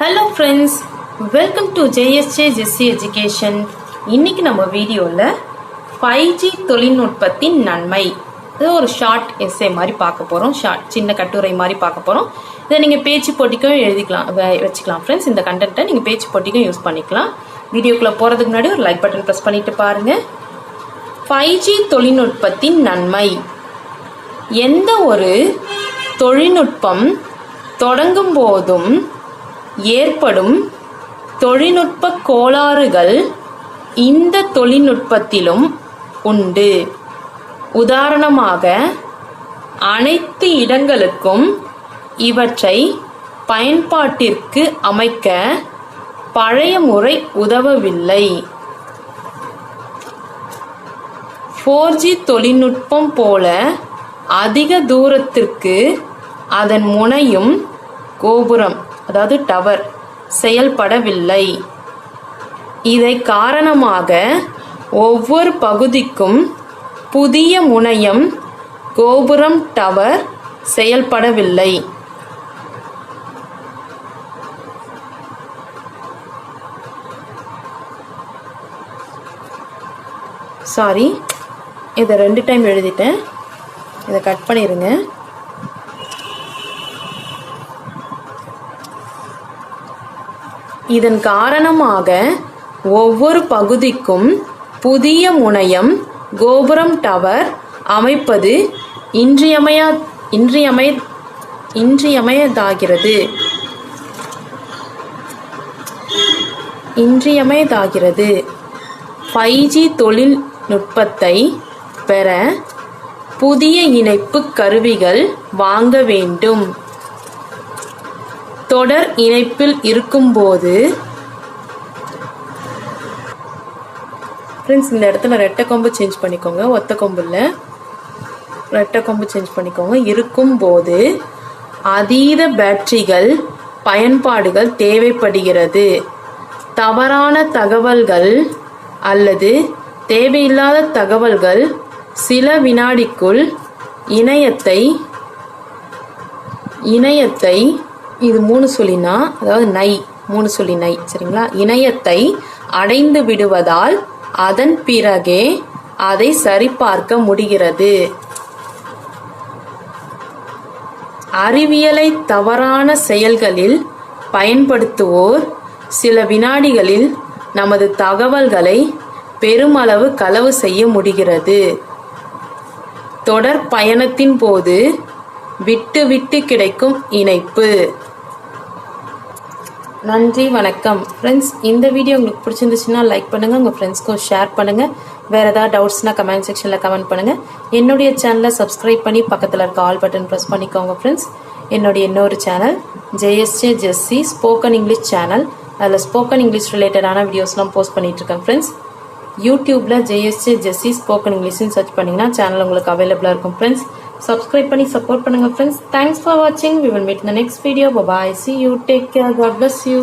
Hello friends welcome to JSJ Jessie education இன்னைக்கு நம்ம வீடியோவில் ஃபைவ் ஜி தொழில்நுட்பத்தின் நன்மை. இது ஒரு ஷார்ட் எஸ்ஏ மாதிரி பார்க்க போகிறோம் ஷார்ட் சின்ன கட்டுரை மாதிரி பார்க்க போகிறோம் இதை நீங்கள் பேச்சு போட்டிக்கும் எழுதிக்கலாம் வச்சுக்கலாம் ஃப்ரெண்ட்ஸ் இந்த கண்டென்ட்டை நீங்கள் பேச்சு போட்டிக்கும் யூஸ் பண்ணிக்கலாம். வீடியோக்குள்ளே போகிறதுக்கு முன்னாடி ஒரு லைக் பட்டன் ப்ரெஸ் பண்ணிட்டு பாருங்கள் ஃபைவ் ஜி தொழில்நுட்பத்தின் நன்மை. எந்த ஒரு தொழில்நுட்பம் தொடங்கும் போதும் ஏற்படும் தொழில்நுட்ப கோளாறுகள் இந்த தொழில்நுட்பத்திலும் உண்டு. உதாரணமாக அனைத்து இடங்களுக்கும் இவற்றை பயன்பாட்டிற்கு அமைக்க பழைய முறை உதவவில்லை. ஃபோர் ஜி தொழில்நுட்பம் போல அதிக தூரத்திற்கு அதன் முனையும் கோபுரம் அதாவது டவர் செயல்படவில்லை. இதை காரணமாக ஒவ்வொரு பகுதிக்கும் புதிய முனையம் கோபுரம் டவர் செயல்படவில்லை. சாரி இதை ரெண்டு டைம் எழுதிட்டேன். இதை கட் பண்ணிடுங்க இதன் காரணமாக ஒவ்வொரு பகுதிக்கும் புதிய முனையம் கோபுரம் டவர் அமைப்பது இன்றியமையா இன்றியமை இன்றியமையதாகிறது. இன்றியமையதாகிறது. ஃபைவ் ஜி தொழில்நுட்பத்தை பெற புதிய இணைப்பு கருவிகள் வாங்க வேண்டும். தொடர் இணைப்பில் இருக்கும்போது ஃப்ரெண்ட்ஸ் இந்த இடத்துல ரெட்டை கொம்பு சேஞ்ச் பண்ணிக்கோங்க. ஒத்த கொம்பு இல்லை. ரெட்டை கொம்பு சேஞ்ச் பண்ணிக்கோங்க. இருக்கும்போது அதீத பேட்டரிகள் பயன்பாடுகள் தேவைப்படுகிறது. தவறான தகவல்கள் அல்லது தேவையில்லாத தகவல்கள் சில வினாடிக்குள் இணையத்தை இணையத்தை இது மூணு சொல்லினா அதாவது நை மூணு சொல்லி நை சரிங்களா? இணையத்தை அடைந்து விடுவதால் அதன் பிறகே அதை சரிபார்க்க முடிகிறது. அறிவியலை தவறான செயல்களில் பயன்படுத்துவோர் சில வினாடிகளில் நமது தகவல்களை பெருமளவு களவு செய்ய முடிகிறது. தொடர் பயணத்தின் போது விட்டு விட்டு கிடைக்கும் இணைப்பு. நன்றி வணக்கம். ஃப்ரெண்ட்ஸ் இந்த வீடியோ உங்களுக்கு பிடிச்சிருந்துச்சுன்னா லைக் பண்ணுங்கள் உங்கள் ஃப்ரெண்ட்ஸ்க்கும் ஷேர் பண்ணுங்கள் வேறு ஏதாவது டவுட்ஸ்னால் கமெண்ட் செக்ஷனில் கமெண்ட் பண்ணுங்கள் என்னுடைய சேனலை சப்ஸ்கிரைப் பண்ணி பக்கத்தில் இருக்க ஆல் பட்டன் ப்ரெஸ் பண்ணிக்கோங்க ஃப்ரெண்ட்ஸ் என்னுடைய இன்னொரு channel JSJ Jessie spoken English channel அதில் ஸ்போக்கன் இங்கிலீஷ் ரிலேட்டடான வீடியோஸ்லாம் போஸ்ட் பண்ணிகிட்ருக்கேன் ஃப்ரெண்ட்ஸ் யூடியூப்பில் ஜேஎஸ்ஜே ஜெஸ்ஸி ஸ்போக்கன் இங்கிலீஷ்னு சர்ச் பண்ணிங்கன்னா சேனல் உங்களுக்கு அவைலபிளாக இருக்கும் ஃப்ரெண்ட்ஸ் சப்ஸ்கிரைப் பண்ணி சப்போர்ட் பண்ணுங்கள் ஃப்ரெண்ட்ஸ் தேங்க்ஸ் ஃபார் வாட்சிங் வி வில் மீட் இந்த next video bye see you take care God bless you